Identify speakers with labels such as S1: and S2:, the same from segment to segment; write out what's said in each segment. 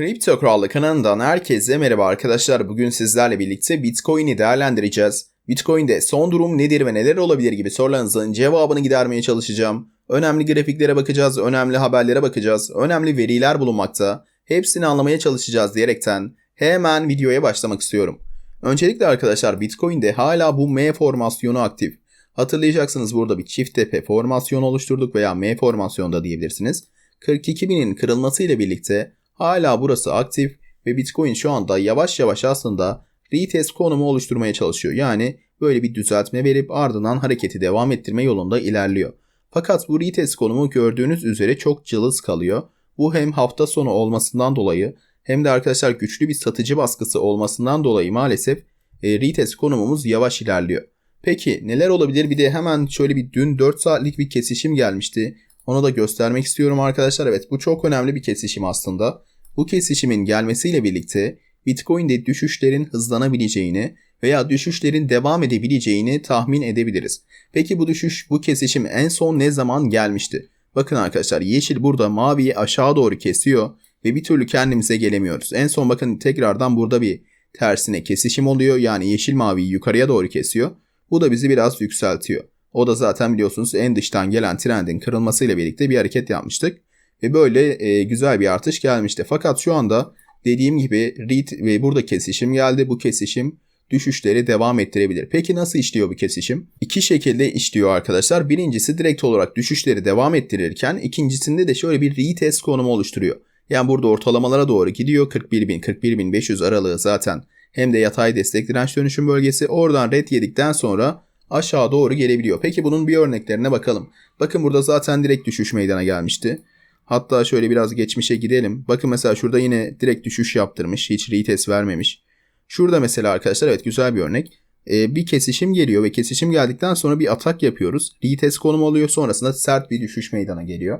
S1: Kripto Krallı kanalından herkese merhaba arkadaşlar. Bugün sizlerle birlikte Bitcoin'i değerlendireceğiz. Bitcoin'de son durum nedir ve neler olabilir gibi sorularınızın cevabını gidermeye çalışacağım. Önemli grafiklere bakacağız, önemli haberlere bakacağız, önemli veriler bulunmakta. Hepsini anlamaya çalışacağız diyerekten hemen videoya başlamak istiyorum. Öncelikle arkadaşlar Bitcoin'de hala bu M formasyonu aktif. Hatırlayacaksınız burada bir çift tepe formasyonu oluşturduk veya M formasyonda diyebilirsiniz. 42.000'in kırılmasıyla birlikte hala burası aktif ve Bitcoin şu anda yavaş yavaş aslında retest konumu oluşturmaya çalışıyor. Yani böyle bir düzeltme verip ardından hareketi devam ettirme yolunda ilerliyor. Fakat bu retest konumu gördüğünüz üzere çok cılız kalıyor. Bu hem hafta sonu olmasından dolayı hem de arkadaşlar güçlü bir satıcı baskısı olmasından dolayı maalesef e, retest konumumuz yavaş ilerliyor. Peki neler olabilir? Bir de hemen şöyle bir dün 4 saatlik bir kesişim gelmişti. Onu da göstermek istiyorum arkadaşlar. Evet bu çok önemli bir kesişim aslında. Bu kesişimin gelmesiyle birlikte Bitcoin'de düşüşlerin hızlanabileceğini veya düşüşlerin devam edebileceğini tahmin edebiliriz. Peki bu düşüş, bu kesişim en son ne zaman gelmişti? Bakın arkadaşlar yeşil burada maviyi aşağı doğru kesiyor ve bir türlü kendimize gelemiyoruz. En son bakın tekrardan burada bir tersine kesişim oluyor. Yani yeşil maviyi yukarıya doğru kesiyor. Bu da bizi biraz yükseltiyor. O da zaten biliyorsunuz en dıştan gelen trendin kırılmasıyla birlikte bir hareket yapmıştık. Ve böyle e, güzel bir artış gelmişti. Fakat şu anda dediğim gibi REIT ve burada kesişim geldi. Bu kesişim düşüşleri devam ettirebilir. Peki nasıl işliyor bu kesişim? İki şekilde işliyor arkadaşlar. Birincisi direkt olarak düşüşleri devam ettirirken ikincisinde de şöyle bir retest konumu oluşturuyor. Yani burada ortalamalara doğru gidiyor. 41.000 41.500 aralığı zaten hem de yatay destek direnç dönüşüm bölgesi. Oradan red yedikten sonra aşağı doğru gelebiliyor. Peki bunun bir örneklerine bakalım. Bakın burada zaten direkt düşüş meydana gelmişti. Hatta şöyle biraz geçmişe gidelim. Bakın mesela şurada yine direkt düşüş yaptırmış. Hiç retest vermemiş. Şurada mesela arkadaşlar evet güzel bir örnek. Ee, bir kesişim geliyor ve kesişim geldikten sonra bir atak yapıyoruz. Retest konum oluyor sonrasında sert bir düşüş meydana geliyor.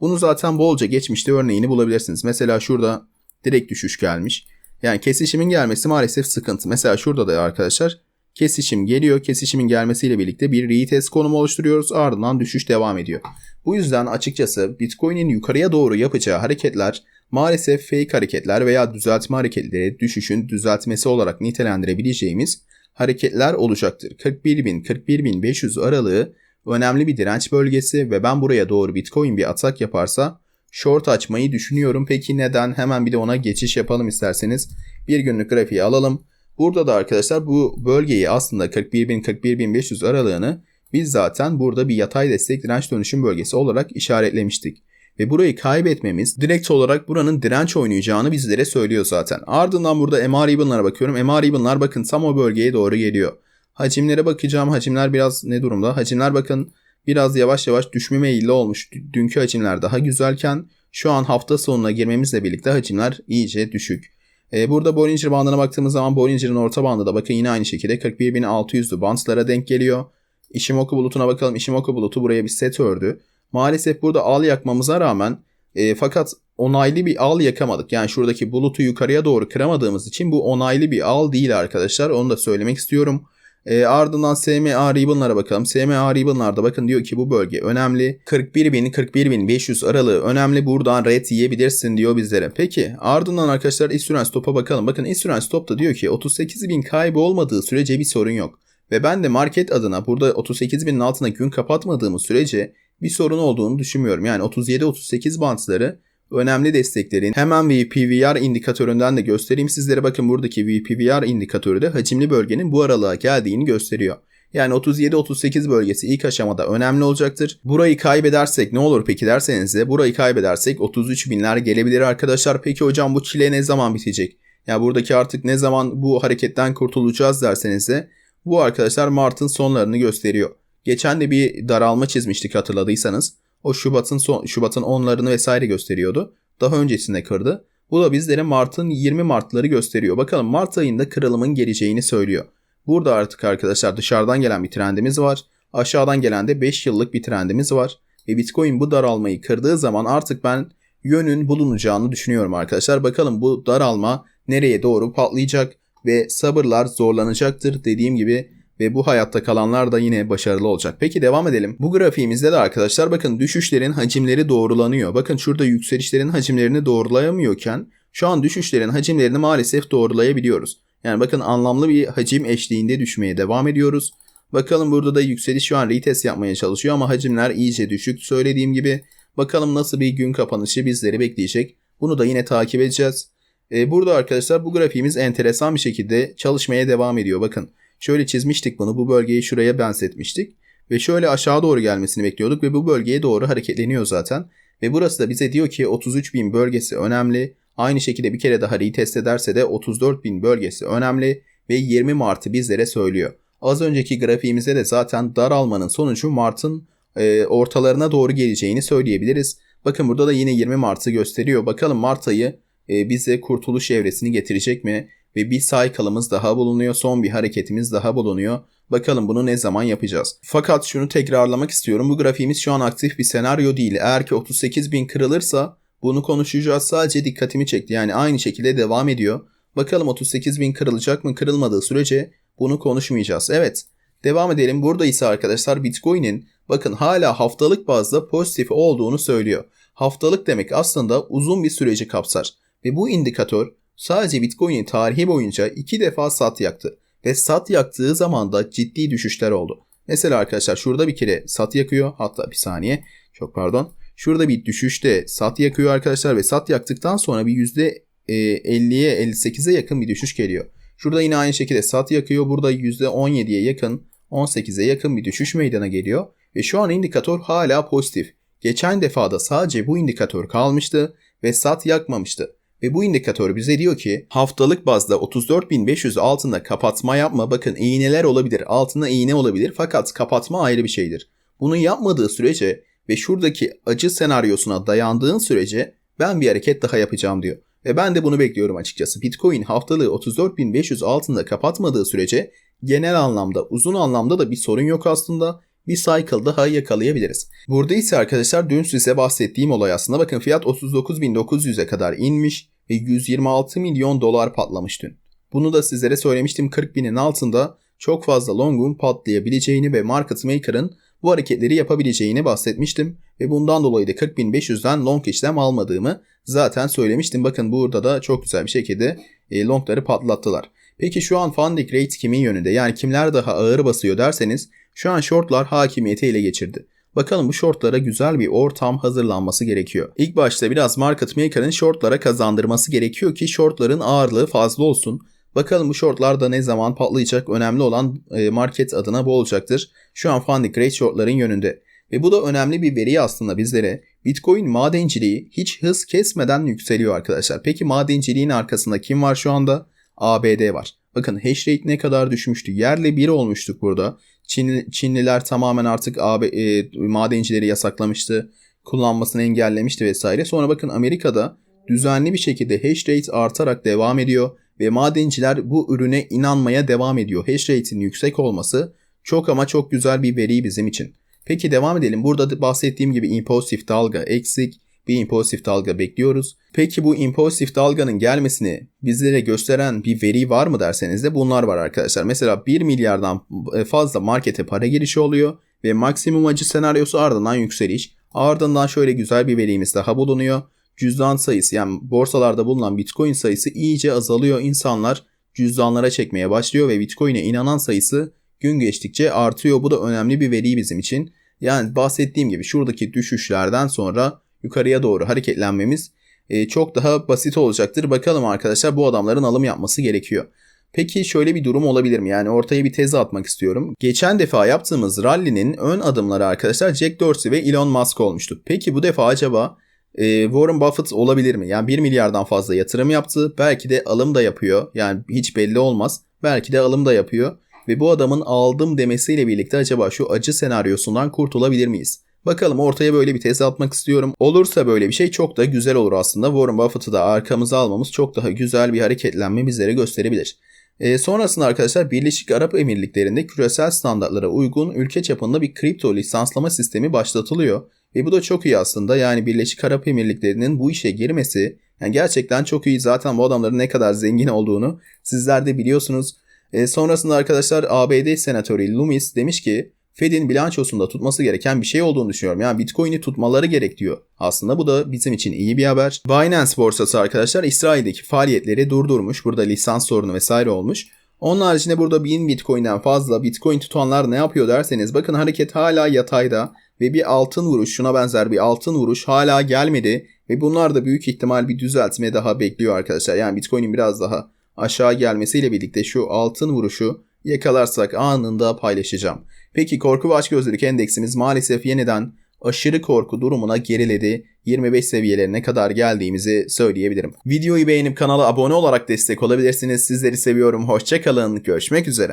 S1: Bunu zaten bolca geçmişte örneğini bulabilirsiniz. Mesela şurada direkt düşüş gelmiş. Yani kesişimin gelmesi maalesef sıkıntı. Mesela şurada da arkadaşlar kesişim geliyor. Kesişimin gelmesiyle birlikte bir retest konumu oluşturuyoruz. Ardından düşüş devam ediyor. Bu yüzden açıkçası Bitcoin'in yukarıya doğru yapacağı hareketler maalesef fake hareketler veya düzeltme hareketleri düşüşün düzeltmesi olarak nitelendirebileceğimiz hareketler olacaktır. 41.000-41.500 aralığı önemli bir direnç bölgesi ve ben buraya doğru Bitcoin bir atak yaparsa short açmayı düşünüyorum. Peki neden? Hemen bir de ona geçiş yapalım isterseniz. Bir günlük grafiği alalım. Burada da arkadaşlar bu bölgeyi aslında 41.000-41.500 aralığını biz zaten burada bir yatay destek direnç dönüşüm bölgesi olarak işaretlemiştik. Ve burayı kaybetmemiz direkt olarak buranın direnç oynayacağını bizlere söylüyor zaten. Ardından burada MR Even'lara bakıyorum. MR Even'lar bakın tam o bölgeye doğru geliyor. Hacimlere bakacağım. Hacimler biraz ne durumda? Hacimler bakın biraz yavaş yavaş düşme meyilli olmuş. Dünkü hacimler daha güzelken şu an hafta sonuna girmemizle birlikte hacimler iyice düşük. Ee, burada Bollinger bandına baktığımız zaman Bollinger'ın orta bandı da bakın yine aynı şekilde 41.600'lü bantlara denk geliyor. Ishimoku bulutuna bakalım. Ishimoku bulutu buraya bir set ördü. Maalesef burada al yakmamıza rağmen e, fakat onaylı bir al yakamadık. Yani şuradaki bulutu yukarıya doğru kıramadığımız için bu onaylı bir al değil arkadaşlar. Onu da söylemek istiyorum. E, ardından SMA Ribbon'lara bakalım. SMA Ribbon'larda bakın diyor ki bu bölge önemli. 41.000-41.500 aralığı önemli. Buradan red yiyebilirsin diyor bizlere. Peki ardından arkadaşlar Insurance Stop'a bakalım. Bakın Insurance Stop da diyor ki 38.000 kaybı olmadığı sürece bir sorun yok. Ve ben de market adına burada 38.000'in altına gün kapatmadığımız sürece bir sorun olduğunu düşünmüyorum. Yani 37-38 bantları önemli desteklerin. Hemen VPVR indikatöründen de göstereyim sizlere. Bakın buradaki VPVR indikatörü de hacimli bölgenin bu aralığa geldiğini gösteriyor. Yani 37-38 bölgesi ilk aşamada önemli olacaktır. Burayı kaybedersek ne olur peki derseniz de burayı kaybedersek 33 binler gelebilir arkadaşlar. Peki hocam bu çile ne zaman bitecek? Ya yani buradaki artık ne zaman bu hareketten kurtulacağız derseniz de bu arkadaşlar Mart'ın sonlarını gösteriyor. Geçen de bir daralma çizmiştik hatırladıysanız. O Şubat'ın son, Şubat'ın 10'larını vesaire gösteriyordu. Daha öncesinde kırdı. Bu da bizlere Mart'ın 20 Mart'ları gösteriyor. Bakalım Mart ayında kırılımın geleceğini söylüyor. Burada artık arkadaşlar dışarıdan gelen bir trendimiz var. Aşağıdan gelen de 5 yıllık bir trendimiz var. Ve Bitcoin bu daralmayı kırdığı zaman artık ben yönün bulunacağını düşünüyorum arkadaşlar. Bakalım bu daralma nereye doğru patlayacak ve sabırlar zorlanacaktır. Dediğim gibi ve bu hayatta kalanlar da yine başarılı olacak. Peki devam edelim. Bu grafiğimizde de arkadaşlar bakın düşüşlerin hacimleri doğrulanıyor. Bakın şurada yükselişlerin hacimlerini doğrulayamıyorken Şu an düşüşlerin hacimlerini maalesef doğrulayabiliyoruz. Yani bakın anlamlı bir hacim eşliğinde düşmeye devam ediyoruz. Bakalım burada da yükseliş şu an retest yapmaya çalışıyor ama hacimler iyice düşük söylediğim gibi. Bakalım nasıl bir gün kapanışı bizleri bekleyecek. Bunu da yine takip edeceğiz. Ee, burada arkadaşlar bu grafiğimiz enteresan bir şekilde çalışmaya devam ediyor. Bakın şöyle çizmiştik bunu. Bu bölgeyi şuraya benzetmiştik. Ve şöyle aşağı doğru gelmesini bekliyorduk ve bu bölgeye doğru hareketleniyor zaten. Ve burası da bize diyor ki 33.000 bölgesi önemli. Aynı şekilde bir kere daha retest ederse de 34.000 bölgesi önemli ve 20 Mart'ı bizlere söylüyor. Az önceki grafiğimizde de zaten daralmanın sonucu Mart'ın e, ortalarına doğru geleceğini söyleyebiliriz. Bakın burada da yine 20 Mart'ı gösteriyor. Bakalım Mart ayı e, bize kurtuluş evresini getirecek mi? Ve bir cycle'ımız daha bulunuyor. Son bir hareketimiz daha bulunuyor. Bakalım bunu ne zaman yapacağız. Fakat şunu tekrarlamak istiyorum. Bu grafiğimiz şu an aktif bir senaryo değil. Eğer ki 38.000 kırılırsa bunu konuşacağız. Sadece dikkatimi çekti. Yani aynı şekilde devam ediyor. Bakalım 38.000 kırılacak mı? Kırılmadığı sürece bunu konuşmayacağız. Evet. Devam edelim. Burada ise arkadaşlar Bitcoin'in bakın hala haftalık bazda pozitif olduğunu söylüyor. Haftalık demek aslında uzun bir süreci kapsar. Ve bu indikatör sadece Bitcoin'in tarihi boyunca iki defa sat yaktı. Ve sat yaktığı zaman da ciddi düşüşler oldu. Mesela arkadaşlar şurada bir kere sat yakıyor. Hatta bir saniye. Çok pardon. Şurada bir düşüşte sat yakıyor arkadaşlar ve sat yaktıktan sonra bir %50'ye e, 58'e yakın bir düşüş geliyor. Şurada yine aynı şekilde sat yakıyor. Burada %17'ye yakın 18'e yakın bir düşüş meydana geliyor. Ve şu an indikatör hala pozitif. Geçen defada sadece bu indikatör kalmıştı ve sat yakmamıştı. Ve bu indikatör bize diyor ki haftalık bazda 34.500 altında kapatma yapma. Bakın iğneler olabilir, altında iğne olabilir fakat kapatma ayrı bir şeydir. Bunu yapmadığı sürece ve şuradaki acı senaryosuna dayandığın sürece ben bir hareket daha yapacağım diyor. Ve ben de bunu bekliyorum açıkçası. Bitcoin haftalığı 34.500 altında kapatmadığı sürece genel anlamda, uzun anlamda da bir sorun yok aslında. Bir cycle daha yakalayabiliriz. Burada ise arkadaşlar dün size bahsettiğim olay aslında. Bakın fiyat 39.900'e kadar inmiş ve 126 milyon dolar patlamış dün. Bunu da sizlere söylemiştim 40 binin altında çok fazla longun patlayabileceğini ve market maker'ın bu hareketleri yapabileceğini bahsetmiştim ve bundan dolayı da 40.500'den long işlem almadığımı zaten söylemiştim. Bakın burada da çok güzel bir şekilde e, longları patlattılar. Peki şu an funding rate kimin yönünde? Yani kimler daha ağır basıyor derseniz şu an shortlar hakimiyeti ele geçirdi. Bakalım bu shortlara güzel bir ortam hazırlanması gerekiyor. İlk başta biraz market maker'ın shortlara kazandırması gerekiyor ki shortların ağırlığı fazla olsun. Bakalım bu shortlar da ne zaman patlayacak önemli olan e, market adına bu olacaktır. Şu an funding rate shortların yönünde. Ve bu da önemli bir veri aslında bizlere. Bitcoin madenciliği hiç hız kesmeden yükseliyor arkadaşlar. Peki madenciliğin arkasında kim var şu anda? ABD var. Bakın hash rate ne kadar düşmüştü. Yerle bir olmuştuk burada. Çin, Çinliler tamamen artık AB, e, madencileri yasaklamıştı. Kullanmasını engellemişti vesaire. Sonra bakın Amerika'da düzenli bir şekilde hash rate artarak devam ediyor ve madenciler bu ürüne inanmaya devam ediyor. Hash rate'in yüksek olması çok ama çok güzel bir veri bizim için. Peki devam edelim. Burada bahsettiğim gibi impulsif dalga eksik bir impulsif dalga bekliyoruz. Peki bu impulsif dalganın gelmesini bizlere gösteren bir veri var mı derseniz de bunlar var arkadaşlar. Mesela 1 milyardan fazla markete para girişi oluyor ve maksimum acı senaryosu ardından yükseliş. Ardından şöyle güzel bir verimiz daha bulunuyor. Cüzdan sayısı yani borsalarda bulunan bitcoin sayısı iyice azalıyor. İnsanlar cüzdanlara çekmeye başlıyor ve bitcoin'e inanan sayısı gün geçtikçe artıyor. Bu da önemli bir veri bizim için. Yani bahsettiğim gibi şuradaki düşüşlerden sonra yukarıya doğru hareketlenmemiz e, çok daha basit olacaktır. Bakalım arkadaşlar bu adamların alım yapması gerekiyor. Peki şöyle bir durum olabilir mi? Yani ortaya bir tez atmak istiyorum. Geçen defa yaptığımız rally'nin ön adımları arkadaşlar Jack Dorsey ve Elon Musk olmuştu. Peki bu defa acaba e, Warren Buffett olabilir mi? Yani 1 milyardan fazla yatırım yaptı. Belki de alım da yapıyor. Yani hiç belli olmaz. Belki de alım da yapıyor. Ve bu adamın aldım demesiyle birlikte acaba şu acı senaryosundan kurtulabilir miyiz? Bakalım ortaya böyle bir tez atmak istiyorum. Olursa böyle bir şey çok da güzel olur aslında. Warren Buffett'ı da arkamıza almamız çok daha güzel bir hareketlenme bizlere gösterebilir. E, sonrasında arkadaşlar Birleşik Arap Emirlikleri'nde küresel standartlara uygun ülke çapında bir kripto lisanslama sistemi başlatılıyor. Ve bu da çok iyi aslında. Yani Birleşik Arap Emirlikleri'nin bu işe girmesi yani gerçekten çok iyi. Zaten bu adamların ne kadar zengin olduğunu sizler de biliyorsunuz. E, sonrasında arkadaşlar ABD Senatörü Loomis demiş ki Fed'in bilançosunda tutması gereken bir şey olduğunu düşünüyorum. Yani Bitcoin'i tutmaları gerek diyor. Aslında bu da bizim için iyi bir haber. Binance borsası arkadaşlar İsrail'deki faaliyetleri durdurmuş. Burada lisans sorunu vesaire olmuş. Onun haricinde burada 1000 Bitcoin'den fazla Bitcoin tutanlar ne yapıyor derseniz bakın hareket hala yatayda ve bir altın vuruş şuna benzer bir altın vuruş hala gelmedi ve bunlar da büyük ihtimal bir düzeltme daha bekliyor arkadaşlar. Yani Bitcoin'in biraz daha aşağı gelmesiyle birlikte şu altın vuruşu yakalarsak anında paylaşacağım. Peki korku ve açgözlülük endeksimiz maalesef yeniden aşırı korku durumuna geriledi. 25 seviyelerine kadar geldiğimizi söyleyebilirim. Videoyu beğenip kanala abone olarak destek olabilirsiniz. Sizleri seviyorum. Hoşçakalın. Görüşmek üzere.